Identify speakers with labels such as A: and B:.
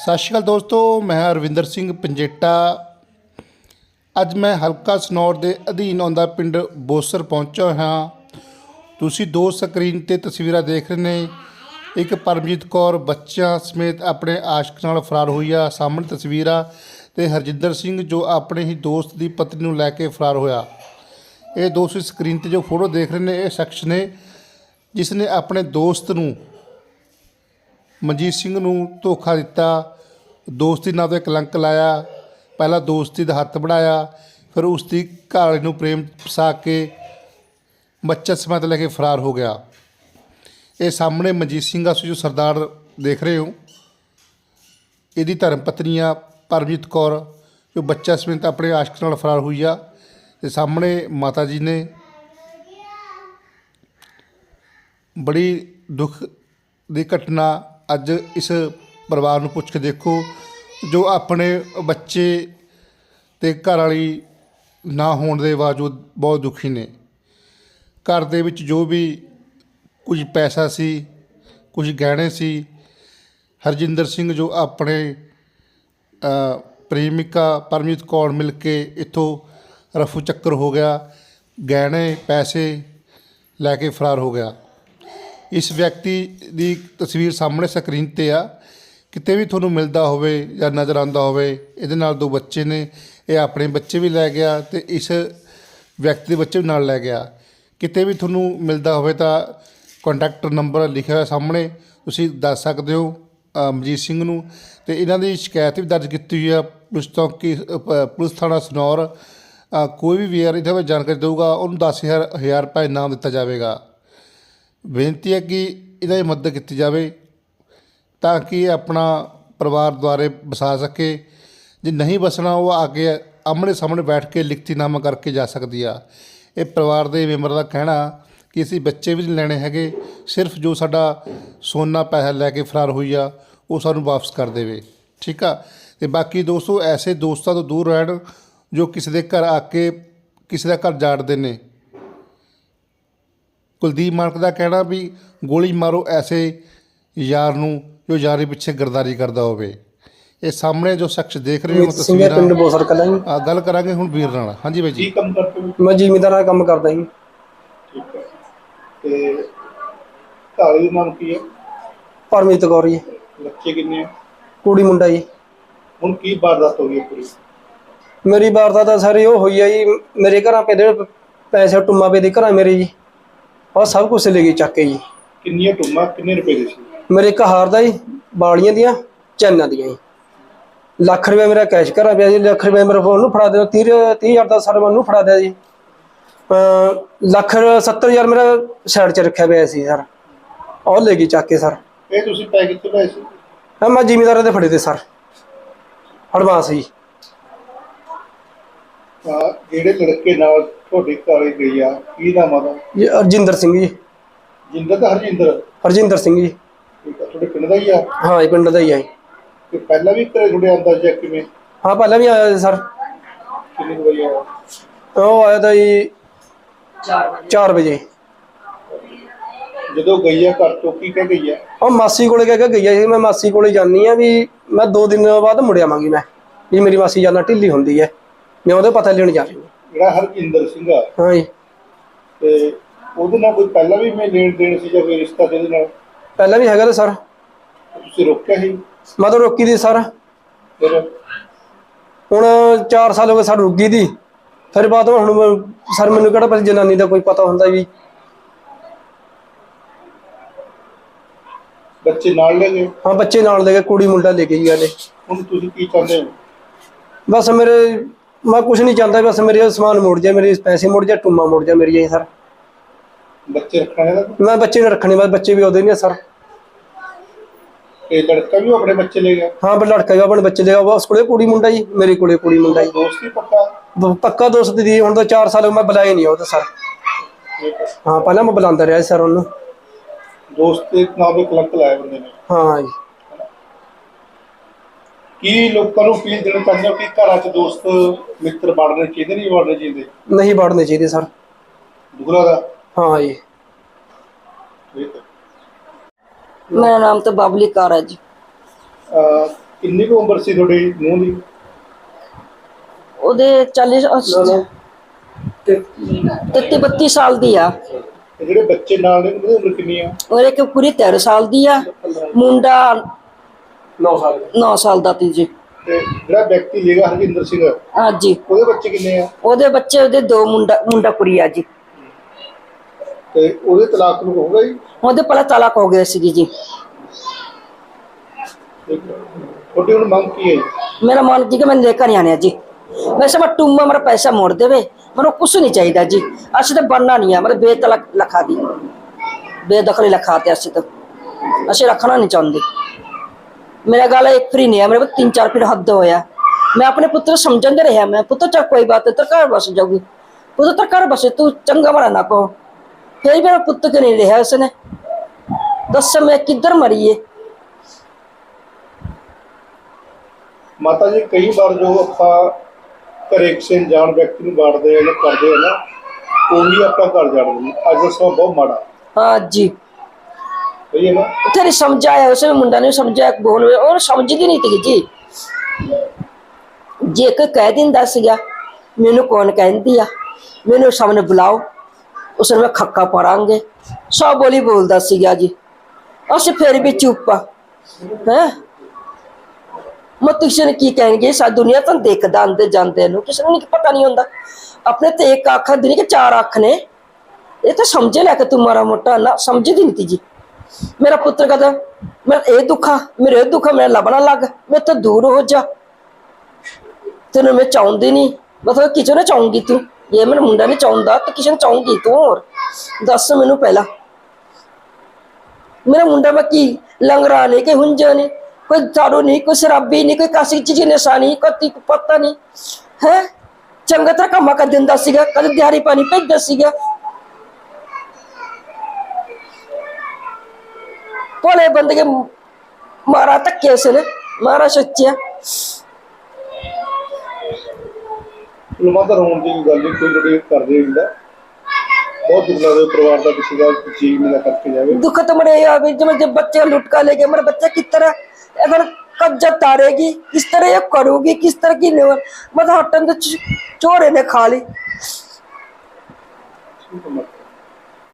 A: ਸਤਿ ਸ਼੍ਰੀ ਅਕਾਲ ਦੋਸਤੋ, ਮੈਂ ਅਰਵਿੰਦਰ ਸਿੰਘ ਪੰਜੇਟਾ। ਅੱਜ ਮੈਂ ਹਲਕਾ ਸਨੌਰ ਦੇ ਅਧੀਨ ਆਉਂਦਾ ਪਿੰਡ ਬੋਸਰ ਪਹੁੰਚਿਆ ਹਾਂ। ਤੁਸੀਂ ਦੋ ਸਕਰੀਨ ਤੇ ਤਸਵੀਰਾਂ ਦੇਖ ਰਹੇ ਨੇ। ਇੱਕ ਪਰਮਜੀਤ ਕੌਰ ਬੱਚਿਆਂ ਸਮੇਤ ਆਪਣੇ ਆਸ਼ਕ ਨਾਲ ਫਰਾਰ ਹੋਈ ਆ। ਸਾਹਮਣੇ ਤਸਵੀਰ ਆ ਤੇ ਹਰਜਿੰਦਰ ਸਿੰਘ ਜੋ ਆਪਣੇ ਹੀ ਦੋਸਤ ਦੀ ਪਤਨੀ ਨੂੰ ਲੈ ਕੇ ਫਰਾਰ ਹੋਇਆ। ਇਹ ਦੋਸਤ ਸਕਰੀਨ ਤੇ ਜੋ ਫੋਟੋ ਦੇਖ ਰਹੇ ਨੇ, ਇਹ ਸ਼ਖਸ ਨੇ, ਜਿਸ ਨੇ ਆਪਣੇ ਦੋਸਤ ਨੂੰ ਮਨਜੀਤ ਸਿੰਘ ਨੂੰ ਧੋਖਾ ਦਿੱਤਾ, ਦੋਸਤੀ ਨਾਲ ਤੇ ਕਲੰਕ ਲਾਇਆ, ਪਹਿਲਾਂ ਦੋਸਤੀ ਦਾ ਹੱਥ ਬਣਾਇਆ, ਫਿਰ ਉਸ ਦੀ ਘਰ ਨੂੰ ਪ੍ਰੇਮ ਫਸਾ ਕੇ ਬੱਚਾ ਸਮੇਤ ਲੈ ਕੇ ਫਰਾਰ ਹੋ ਗਿਆ। ਇਹ ਸਾਹਮਣੇ ਮਨਜੀਤ ਸਿੰਘ ਆ ਜੋ ਸਰਦਾਰ ਦੇਖ ਰਹੇ ਹੋ। ਇਹਦੀ ਧਰਮ ਪਤਨੀ ਆ ਪਰਮਜੀਤ ਕੌਰ, ਜੋ ਬੱਚਾ ਸਮੇਤ ਆਪਣੇ ਆਸ਼ਕ ਨਾਲ ਫਰਾਰ ਹੋਈ ਆ, ਤੇ ਸਾਹਮਣੇ ਮਾਤਾ ਜੀ ਨੇ ਬੜੀ ਦੁੱਖ ਦੀ ਘਟਨਾ ਅੱਜ ਇਸ ਪਰਿਵਾਰ ਨੂੰ ਪੁੱਛ ਕੇ ਦੇਖੋ, ਜੋ ਆਪਣੇ ਬੱਚੇ ਤੇ ਘਰ ਵਾਲੀ ਨਾ ਹੋਣ ਦੇ ਬਾਵਜੂਦ ਬਹੁਤ ਦੁਖੀ ਨੇ। ਘਰ ਦੇ ਵਿੱਚ ਜੋ ਵੀ ਕੁਝ ਪੈਸਾ ਸੀ, ਕੁਝ ਗਹਿਣੇ ਸੀ, ਹਰਜਿੰਦਰ ਸਿੰਘ ਜੋ ਆਪਣੇ ਪ੍ਰੇਮਿਕਾ ਪਰਮਜੀਤ ਕੌਰ ਮਿਲ ਕੇ ਇੱਥੋਂ ਰਫੂ ਚੱਕਰ ਹੋ ਗਿਆ, ਗਹਿਣੇ, ਪੈਸੇ ਲੈ ਕੇ ਫਰਾਰ ਹੋ ਗਿਆ। ਇਸ ਵਿਅਕਤੀ ਦੀ ਤਸਵੀਰ ਸਾਹਮਣੇ ਸਕਰੀਨ ਤੇ ਆ। ਕਿਤੇ ਵੀ ਤੁਹਾਨੂੰ ਮਿਲਦਾ ਹੋਵੇ ਜਾਂ ਨਜ਼ਰ ਆਉਂਦਾ ਹੋਵੇ ਇਹਦੇ ਨਾਲ ਦੋ ਬੱਚੇ ਨੇ। ਇਹ ਆਪਣੇ ਬੱਚੇ ਵੀ ਲੈ ਗਿਆ ਤੇ ਇਸ ਵਿਅਕਤੀ ਦੇ ਬੱਚੇ ਵੀ ਨਾਲ ਲੈ ਗਿਆ। ਕਿਤੇ ਵੀ ਤੁਹਾਨੂੰ ਮਿਲਦਾ ਹੋਵੇ ਤਾਂ ਕੰਟੈਕਟ ਨੰਬਰ ਲਿਖਿਆ ਹੋਇਆ ਸਾਹਮਣੇ ਤੁਸੀਂ ਦੱਸ ਸਕਦੇ ਹੋ ਅ, ਮਨਜੀਤ ਸਿੰਘ ਨੂੰ। ਤੇ ਇਹਨਾਂ ਦੀ ਸ਼ਿਕਾਇਤ ਵੀ ਦਰਜ ਕੀਤੀ ਹੋਈ ਆ। ਪੁਲਿਸ ਚੌਂਕੀ ਅ, ਪ- ਪੁਲਿਸ ਥਾਣਾ ਸਨੌਰ ਕੋਈ ਵੀ ਵੀਰ ਇਹਦੇ ਬਾਰੇ ਜਾਣਕਾਰੀ ਦੇਊਗਾ। ਉਹਨੂੰ ਦਸ ਹਜ਼ਾਰ ਹਜ਼ਾਰ ਰੁਪਏ ਇਨਾਮ ਦਿੱਤਾ ਜਾਵੇਗਾ। ਬੇਨਤੀ ਹੈ ਕਿ ਇਹਦਾ ਇਹ ਮਦਦ ਕੀਤੀ ਜਾਵੇ ਤਾਂ ਕਿ ਇਹ ਆਪਣਾ ਪਰਿਵਾਰ ਦੁਆਰੇ ਵਸਾ ਸਕੇ। ਜੇ ਨਹੀਂ ਵਸਣਾ, ਉਹ ਆ ਕੇ ਆਮਣੇ ਸਾਹਮਣੇ ਬੈਠ ਕੇ ਲਿਖਤੀਨਾਮਾ ਕਰਕੇ ਜਾ ਸਕਦੀ ਆ। ਇਹ ਪਰਿਵਾਰ ਦੇ ਮੈਂਬਰ ਦਾ ਕਹਿਣਾ ਕਿ ਅਸੀਂ ਬੱਚੇ ਵੀ ਨਹੀਂ ਲੈਣੇ ਹੈਗੇ, ਸਿਰਫ ਜੋ ਸਾਡਾ ਸੋਨਾ ਪੈਸਾ ਲੈ ਕੇ ਫਰਾਰ ਹੋਈ ਆ, ਉਹ ਸਾਨੂੰ ਵਾਪਸ ਕਰ ਦੇਵੇ। ਠੀਕ ਆ? ਤੇ ਬਾਕੀ ਦੋਸਤੋ, ਐਸੇ ਦੋਸਤਾਂ ਤੋਂ ਦੂਰ ਰਹਿਣ ਜੋ ਕਿਸੇ ਦੇ ਘਰ ਆ ਕੇ ਕਿਸੇ ਦਾ ਘਰ ਜਾੜਦੇ ਨੇ ਕੁਲਦੀਪ ਮਾਨਕ ਦਾ ਕਹਿਣਾ ਵੀ ਗੋਲੀ ਮਾਰੋ ਐਸੇ ਯਾਰ ਨੂੰ ਜੋ ਯਾਰੀ ਪਿੱਛੇ ਗਰਦਾਰੀ ਕਰਦਾ ਹੋਵੇ। ਇਹ ਸਾਹਮਣੇ ਜੋ ਸ਼ਖਸ ਦੇਖ ਰਹੇ ਹੋ
B: ਪਿੰਡ
A: ਤਸਵੀਰਾਂ
B: ਬੋਸਰ ਕਲਾਂ ਜੀ।
A: ਆ, ਗੱਲ ਕਰਾਂਗੇ ਹੁਣ ਵੀਰ ਨਾਲ। ਹਾਂਜੀ ਬਾਈ
C: ਕੀ
A: ਜੀ
C: ਕੰਮ ਕਰਦੇ ਹੋ?
B: ਮੈਂ ਜ਼ਿਮੀਂਦਾਰ ਦਾ ਕੰਮ ਕਰਦਾ ਜੀ।
C: ਠੀਕ ਹੈ। ਤੇ ਘਰ ਦਾ ਨਾਮ ਕੀ ਹੈ?
B: ਪਰਮੀਤ ਕੌਰ ਜੀ।
C: ਬੱਚੇ ਕਿੰਨੇ ਆ?
B: ਕੁੜੀ ਮੁੰਡਾ ਜੀ।
C: ਹੁਣ ਕੀ ਵਾਰਦਾਤ ਹੋ ਗਈ ਪੂਰੀ?
B: ਮੇਰੀ ਵਾਰਦਾਤ ਤਾਂ ਸਾਰੀ ਉਹ ਹੋਈ ਆ ਜੀ। ਮੇਰੇ ਘਰਾਂ ਪੇ ਦੇ ਪੈਸੇ ਟੁੰਮਾ ਪੇ ਦੇ ਘਰਾਂ ਮੇਰੇ ਜੀ। ਉਹ ਸਭ ਕੁਝ ਲੈ ਗਈ ਚੱਕ ਕੇ ਜੀ।
C: ਕਿੰਨੀਆਂ ਟੁੰਮਾਂ ਕਿੰਨੇ ਰੁਪਏ ਦੇ ਸੀ?
B: ਮੇਰੇ ਇੱਕ ਹਾਰ ਦਾ ਜੀ ਬਾਲੀਆਂ ਦੀਆਂ ਚੈਨਾਂ ਦੀਆਂ ਜੀ। ਲੱਖ ਰੁਪਏ ਮੇਰਾ ਕੈਸ਼ ਘਰਾਂ ਪਿਆ ਜੀ ਲੱਖ ਰੁਪਏ ਮੇਰੇ ਫੋਨ ਨੂੰ ਫੜਾ ਦਿਓ 30 30000 ਦਾ ਸਰ ਮੈਨੂੰ ਫੜਾ ਦਿਆ ਜੀ। ਲੱਖ 70000 ਮੇਰਾ ਸਾਈਡ 'ਚ ਰੱਖਿਆ ਪਿਆ ਸੀ ਸਰ। ਉਹ ਲੈ ਗਈ ਚੱਕ ਕੇ ਸਰ।
C: ਇਹ ਤੁਸੀਂ ਪੈ ਕਿੱਥੇ ਪਏ ਸੀ?
B: ਹਾਂ ਮੈਂ ਜ਼ਿਮੀਂਦਾਰਾਂ ਦੇ ਫੜੇ ਤੇ ਸਰ। ਐਡਵਾਂਸ ਜੀ।
C: ਜਿਹੜੇ ਲੜਕੇ ਨਾਲ ਤੁਹਾਡੇ ਘਰ ਗਈ ਆ ਕੀ ਨਾਮ ਆਦਾ
B: ਜੀ ਅਰਜਿੰਦਰ ਸਿੰਘ ਜੀ।
C: ਜਿੰਦਰ ਤਾਂ ਹਰਜਿੰਦਰ?
B: ਹਰਜਿੰਦਰ ਸਿੰਘ ਜੀ।
C: ਠੀਕ ਆ ਤੁਹਾਡੇ ਪਿੰਡ ਦਾ ਹੀ ਆ?
B: ਹਾਂ ਇਹ ਪਿੰਡ ਦਾ ਹੀ ਹੈ
C: ਤੇ ਪਹਿਲਾਂ ਵੀ ਘਰੇ ਤੁਹਾਡੇ ਆਂਦਾ ਜਾਂ ਕਿਵੇਂ?
B: ਹਾਂ ਪਹਿਲਾਂ ਵੀ ਆਇਆ ਸੀ ਸਰ।
C: ਕਿੰਨੇ ਕੁ ਵਜੇ ਆਇਆ?
B: ਉਹ ਆਇਆ ਤਾਂ ਜੀ 4 ਵਜੇ।
C: ਜਦੋਂ ਗਈ ਆ ਘਰ ਤੋਂ ਕੀ ਕਹਿ ਗਈ ਆ?
B: ਉਹ ਮਾਸੀ ਕੋਲੇ ਕਹਿ ਕੇ ਗਈ ਆ ਸੀ ਮੈਂ ਮਾਸੀ ਕੋਲੇ ਜਾਨੀ ਆ ਵੀ ਮੈਂ 2 ਦਿਨ ਬਾਅਦ ਮੁੜ ਆਵਾਂਗੀ ਮੈਂ। ਵੀ ਮੇਰੀ ਮਾਸੀ ਜਾਨਾ ਢਿੱਲੀ ਹੁੰਦੀ ਹੈ ਮੈਂ ਉਹਦੇ ਪਤਾ ਲੈਣ ਜਾ ਰਹੀ।
C: ਜਿਹੜਾ ਹਰਜਿੰਦਰ ਸਿੰਘ ਆ।
B: ਹਾਂ ਜੀ।
C: ਤੇ ਉਹਦੇ ਨਾਲ ਕੋਈ ਪਹਿਲਾਂ ਵੀ ਮੈਂ ਲੈਣ ਦੇਣ ਸੀ ਜਾਂ ਕੋਈ ਰਿਸ਼ਤਾ ਸੀ ਉਹਦੇ ਨਾਲ?
B: ਪਹਿਲਾਂ ਵੀ ਹੈਗਾ ਤਾਂ ਸਰ।
C: ਤੁਸੀਂ ਰੋਕਿਆ ਸੀ?
B: ਮੈਂ ਤਾਂ ਰੋਕੀ ਦੀ ਸਰ।
C: ਫਿਰ?
B: ਹੁਣ 4 ਸਾਲ ਹੋ ਗਏ ਸਰ ਰੁਕੀ ਦੀ। ਫਿਰ ਬਾਅਦ ਹੁਣ ਮੈਂ- ਸਰ ਮੈਨੂੰ ਕਿਹੜਾ ਪਤਾ ਜਨਾਨੀ ਦਾ ਕੋਈ ਪਤਾ ਹੁੰਦਾ ਵੀ।
C: ਬੱਚੇ ਨਾਲ ਲੈ ਗਏ?
B: ਹਾਂ ਬੱਚੇ ਨਾਲ ਲੈ ਕੇ ਕੁੜੀ ਮੁੰਡਾ ਲੈ ਕੇ ਹੀ ਗਏ
C: ਹੁਣ ਤੁਸੀਂ ਕੀ ਚਾਹੁੰਦੇ ਹੋ?
B: ਬਸ ਮੇਰੇ ਮੈਂ ਕੁਝ ਨਹੀਂ ਚਾਹੁੰਦਾ ਬਸ ਮੇਰੇ ਸਮਾਨ ਮੁੜ ਜਾ ਮੇਰੇ ਪੈਸੇ ਮੁੜ ਜਾ ਟੁੰਮਾ ਮੁੜ ਜਾ ਮੇਰੀ ਸਰ।
C: ਬੱਚੇ ਰੱਖਣਾ
B: ਮੈਂ ਬੱਚੇ ਨੇ ਰੱਖਣੇ ਬਸ ਬੱਚੇ ਵੀ ਉਹਦੇ ਨਹੀਂ ਸਰ।
C: ਇਹ ਲੜਕਾ ਵੀ ਆਪਣੇ ਬੱਚੇ ਲੈ ਗਿਆ
B: ਹਾਂ ਪਰ ਲੜਕਾ ਵੀ ਆਪਣੇ ਬੱਚੇ ਦੇ ਉਸ ਕੋਲੇ ਕੁੜੀ ਮੁੰਡਾ ਜੀ ਮੇਰੇ ਕੋਲੇ ਕੁੜੀ ਮੁੰਡਾ ਜੀ।
C: ਦੋਸਤ ਹੀ ਪੱਕਾ?
B: ਦੋਸਤ ਦੀ ਹੁਣ ਤਾਂ 4 ਸਾਲ ਮੈਂ ਬੁਲਾਇਆ ਨਹੀਂ ਉਹਦਾ ਸਰ।
C: ਹੈ।
B: ਪਹਿਲਾਂ ਮੈਂ ਬੁਲਾਉਂਦਾ ਰਿਹਾ ਸਰ ਉਹਨੂੰ।
C: ਦੋਸਤ ਦੇ ਨਾਮ ਦੇ ਕਲੰਕ ਲਾਇਆ ਬੰਦੇ ਨੇ।
B: ਹਾਂ ਜੀ।
C: ਕੀ ਲੋਕਾਂ ਨੂੰ ਫੀਲ ਦੇਣਾ ਚਾਹੁੰਦੇ ਹੋ ਕਿ ਘਰਾਂ 'ਚ ਦੋਸਤ ਮਿੱਤਰ ਬਣਨੇ ਚਾਹੀਦੇ ਨਹੀਂ ਬਣਨੇ ਚਾਹੀਦੇ?
B: ਨਹੀਂ ਵੜਨੇ ਚਾਹੀਦੇ ਸਰ।
C: ਦੁਗਲਾ ਦਾ?
B: ਹਾਂ ਜੀ।
C: ਠੀਕ ਹੈ।
D: ਮੇਰਾ ਨਾਮ ਤਾਂ ਬਬਲੀ ਕੌਰ ਹੈ ਜੀ।
C: ਅਹ ਕਿੰਨੀ ਕੁ ਉਮਰ ਸੀ ਤੁਹਾਡੀ ਨੂੰਹ ਦੀ?
D: ਉਹਦੇ 40 ਤੇਤੀ 32 ਸਾਲ ਦੀ ਆ।
C: ਤੇ ਜਿਹੜੇ ਬੱਚੇ ਨਾਲ ਨੇ ਉਹਨਾਂ ਦੀ ਉਮਰ ਕਿੰਨੀ ਆ?
D: ਔਰ ਇੱਕ ਕੁੜੀ 13 ਸਾਲ ਦੀ ਆ। ਮੁੰਡਾ
B: 9 ਸਾਲ
D: 9 ਸਾਲ ਦਾ ਤੀ ਜੀ।
C: ਤੇ ਜਿਹੜਾ ਵਿਅਕਤੀ ਲੇਗਾ ਹਰਜਿੰਦਰ ਸਿੰਘ
D: ਹਾਂਜੀ
C: ਉਹਦੇ ਬੱਚੇ ਕਿੰਨੇ ਆ?
D: ਉਹਦੇ ਬੱਚੇ ਉਹਦੇ ਦੋ ਮੁੰਡਾ ਮੁੰਡਾ ਕੁੜੀ ਆ ਜੀ।
C: ਤੇ ਉਹਦੇ ਤਲਾਕ ਨੂੰ ਹੋਊਗਾ ਜੀ
D: ਉਹਦੇ ਪਹਿਲਾਂ ਤਲਾਕ ਹੋ ਗਿਆ ਸੀ ਜੀ
C: ਤੁਹਾਡੀ ਹੁਣ ਮੰਗ ਕੀ ਹੈ
D: ਮੇਰਾ ਮਨ ਜੀ ਕਿ ਮੈਂ ਲੈ ਕੇ ਆਣਿਆ ਜੀ। ਵੈਸੇ ਮੈਂ ਟੂਮਾ ਮੇਰਾ ਪੈਸਾ ਮੋੜ ਦੇਵੇ। ਮੈਨੂੰ ਕੁਛ ਨਹੀਂ ਚਾਹੀਦਾ ਜੀ। ਅਸੀਂ ਤਾਂ ਬਣਨਾ ਨਹੀਂ ਆ। ਮੇਰੇ ਬੇਤਲਕ ਲਖਾ ਦੀ ਬੇਦਖਲੀ ਲਖਾ ਤੇ ਅਸੀਂ ਤਾਂ। ਅਸੀਂ ਰੱਖਣਾ ਨਹੀਂ ਚਾਹੁੰਦੇ। ਮੇਰਾ ਗੱਲ ਇੱਕ ਫਰੀ ਨਹੀਂ ਹੈ ਮੇਰੇ ਕੋਲ ਤਿੰਨ ਚਾਰ ਫਿਰ ਹੱਦ ਹੋਇਆ ਮੈਂ ਆਪਣੇ ਪੁੱਤਰ ਨੂੰ ਸਮਝਣ ਦੇ ਰਿਹਾ ਮੈਂ ਪੁੱਤਰ ਚਾ ਕੋਈ ਬਾਤ ਹੈ ਤੇਰੇ ਘਰ ਬਸ ਜਾਊਗੀ ਪੁੱਤਰ ਤੇਰੇ ਘਰ ਬਸੇ ਤੂੰ ਚੰਗਾ ਬਣਾ ਨਾ ਕੋ ਫਿਰ ਵੀ ਮੇਰਾ ਪੁੱਤ ਕਿ ਨਹੀਂ ਰਿਹਾ ਉਸਨੇ ਦੱਸ ਮੈਂ ਕਿੱਧਰ ਮਰੀਏ
C: ਮਾਤਾ ਜੀ ਕਈ ਵਾਰ ਜੋ ਆਪਾਂ ਘਰੇ ਕਿਸੇ ਅਣਜਾਣ ਵਿਅਕਤੀ ਨੂੰ ਬਾੜਦੇ ਆ ਜਾਂ ਕਰਦੇ ਆ ਨਾ ਉਹੀ ਆਪਣਾ ਘਰ ਜਾੜਦੇ ਨੇ ਅੱਜ ਦਾ ਸਮਾਂ ਬਹੁਤ ਮਾੜਾ
D: ਹਾਂ ਜੀ
C: ਸਹੀ ਹੈ ਨਾ।
D: ਤੇਰੀ ਸਮਝਾਇਆ ਉਸਨੇ ਮੁੰਡਾ ਨੇ ਸਮਝਾਇਆ ਬੋਲ ਉਹ ਸਮਝਦੀ ਨਹੀਂ ਤੀ ਜੀ। ਜੇ ਕੋਈ ਕਹਿ ਦਿੰਦਾ ਸੀਗਾ, ਮੈਨੂੰ ਕੌਣ ਕਹਿੰਦੀ ਆ? ਮੈਨੂੰ ਸਾਹਮਣੇ ਬੁਲਾਓ, ਉਸ ਨੂੰ ਮੈਂ ਖੱਕਾ ਪੜਾਂਗੇ। ਸਭ ਬੋਲੀ ਬੋਲਦਾ ਸੀਗਾ ਜੀ। ਅਸੀਂ ਫਿਰ ਵੀ ਚੁੱਪ ਆ। ਹੈ? ਮੈਂ ਨੇ ਕੀ ਕਹਿਣਗੇ? ਸਾ ਦੁਨੀਆ ਤਾਂ ਦੇਖਦਾ ਆਂਦੇ ਜਾਂਦੇ ਨੂੰ। ਕਿਸੇ ਨੂੰ ਪਤਾ ਨਹੀਂ ਹੁੰਦਾ। ਆਪਣੇ ਤੇ ਇੱਕ ਅੱਖ ਦੀ ਨਹੀਂ ਕਿ ਚਾਰ ਅੱਖ ਨੇ। ਇਹ ਤਾਂ ਸਮਝੇ ਲੈ ਕੇ ਤੂੰ ਮਾਰਾ ਮੋਟਾ ਨਾ। ਸਮਝਦੀ ਨਹੀਂ ਤੀ ਜੀ। ਮੇਰਾ ਪੁੱਤਰ ਕਹਦਾ, ਮੈਂ ਇਹ ਦੁੱਖਾ, ਮੇਰੇ ਇਹ ਦੁੱਖਾ ਮੇਰਾ ਲੱਭਣਾ ਲੱਗ, ਮੈਂ ਤਾਂ ਦੂਰ ਹੋ ਜਾ। ਤੈਨੂੰ ਮੈਂ ਚਾਹੁੰਦੀ ਨਹੀਂ ਮਤਲਬ ਕਿਸੇ ਨੇ ਚਾਹੂੰਗੀ ਤੂੰ ਇਹ ਮੇਰਾ ਮੁੰਡਾ ਨਹੀਂ ਚਾਹੁੰਦਾ, ਤੇ ਕਿਸੇ ਨੇ ਚਾਹੂੰਗੀ ਤੂੰ ਹੋਰ। ਦੱਸ ਮੈਨੂੰ ਪਹਿਲਾਂ। ਮੇਰਾ ਮੁੰਡਾ ਮੈਂ ਕੀ ਲੰਗਰਾ ਨਹੀਂ ਕਿ ਹੁੰਜਾ ਨਹੀਂ ਕੋਈ ਦਾਰੂ ਨਹੀਂ ਕੋਈ ਸ਼ਰਾਬੀ ਨਹੀਂ ਕੋਈ ਕਾਸੀ ਚੀਜ਼, ਨਸ਼ਾ ਨਹੀਂ ਕੋਈ ਤੀ- ਪਤਾ ਨਹੀਂ ਹੈ? ਚੰਗਾ ਤਰ੍ਹਾਂ ਕੰਮਾਂ ਕਰ ਦਿੰਦਾ ਸੀਗਾ, ਕਦੇ ਦਿਹਾੜੀ ਪਾਣੀ ਭੇਜਦਾ ਸੀਗਾ ਭੋਲੇ ਬੰਦੇ ਕੇ ਮਾਰਾ ਧੱਕੇ ਉਸ ਨੇ ਮਾਰਾ ਸੱਚਿਆ
C: ਚਲੋ ਮਾਤਾ ਰੋਣ ਦੀ ਗੱਲ ਨਹੀਂ ਕੋਈ ਤੁਹਾਡੇ ਕਰਦੇ ਹੁੰਦਾ ਬਹੁਤ ਦੁੱਖ ਲੱਗਦਾ ਪਰਿਵਾਰ ਦਾ ਕਿਸੇ ਦਾ ਜੀਵ ਨਾ ਕਰਕੇ ਜਾਵੇ
D: दुख तो मेरे यहाँ भी जब जब बच्चे लुटका लेके मेरा बच्चा किस तरह अगर कब्जा तारेगी किस तरह ये करूगी किस तरह की नहीं मतलब हटन तो चोरे ने खा ली
C: ਠੀਕ ਹੈ ਮਾਤਾ।